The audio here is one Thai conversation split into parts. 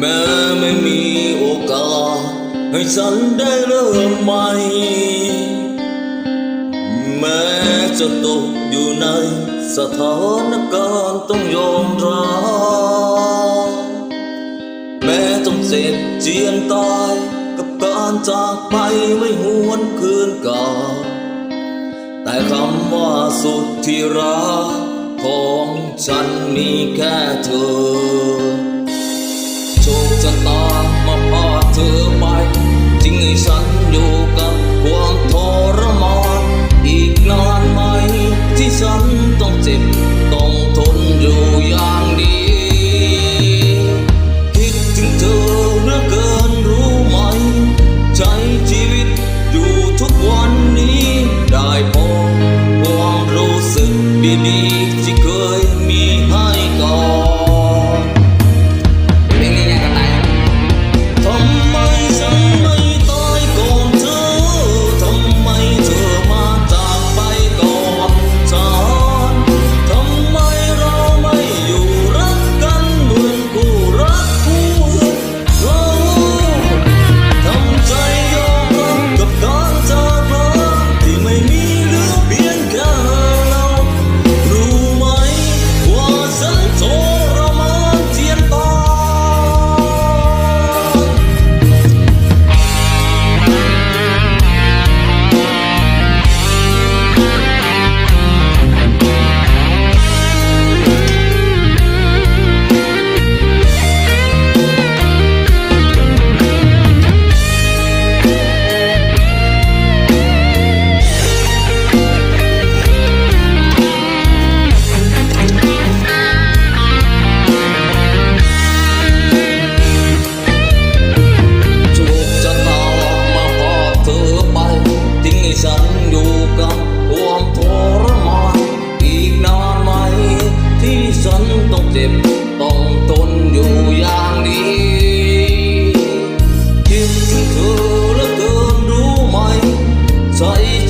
แม้ไม่มีโอกาสให้ฉันได้เริ่มใหม่แม้จะตกอยู่ในสถานการณ์ต้องยอมรับแม้ต้องเจ็บเจียนตายกับการจากไปไม่หวนคืนกลับแต่คำว่าสุดที่รักของฉันมีแค่เธอ จะตามมาพาเธอไปจริงงให้ฉันอยู่กับความทรมานอีกนานไหมที่ฉันต้องเจ็บต้องทน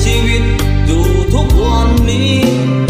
ชีวิตอยู่ทุกวันนี้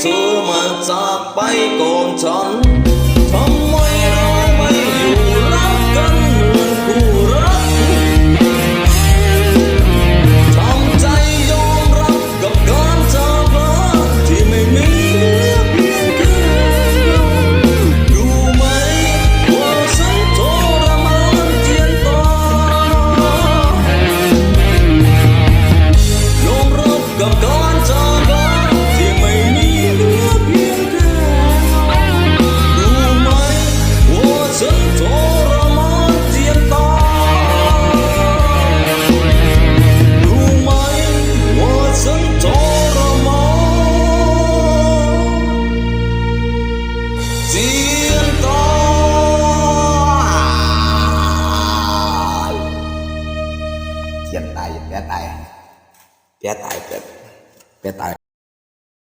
เธอมาจากไปก่อนฉัน 别打别别打